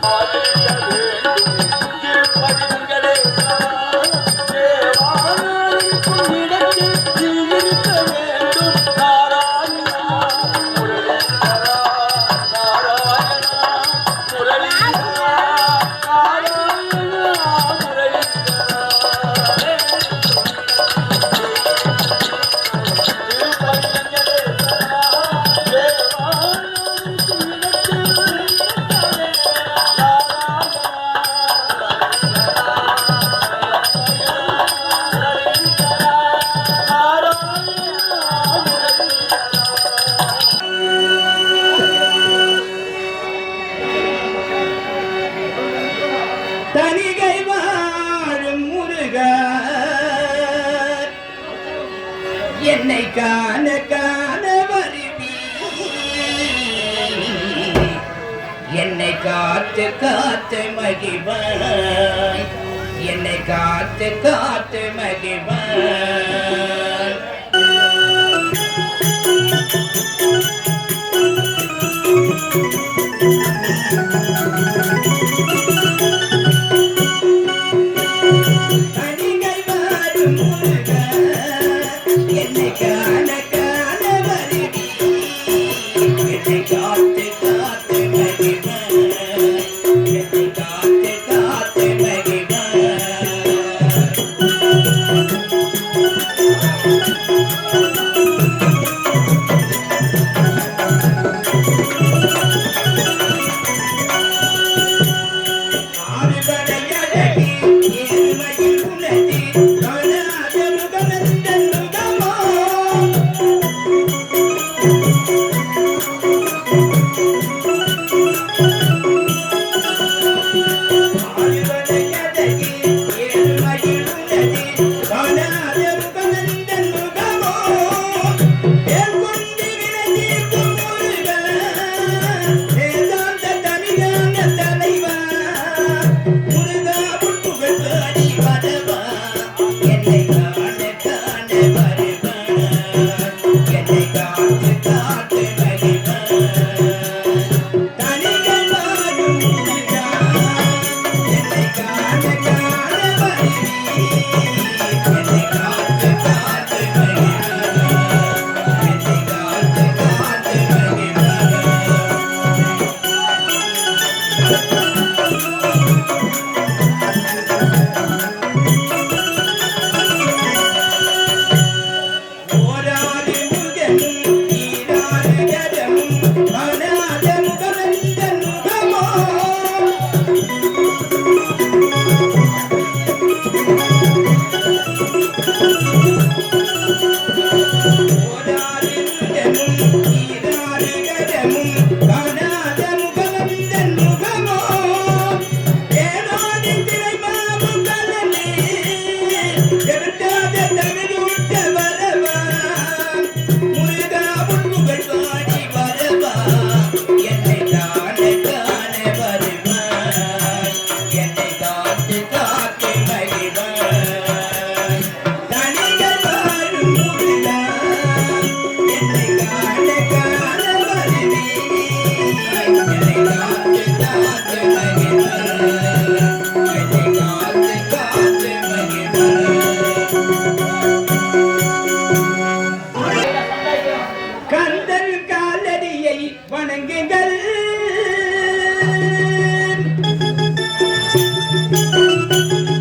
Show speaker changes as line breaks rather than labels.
I'm என்னை காண காண வருவி என்னை காத்து காத்து மகிழ்வாய் என்னை காத்து காத்து மகிழ்வாய் take Everybody Yeah. thank you.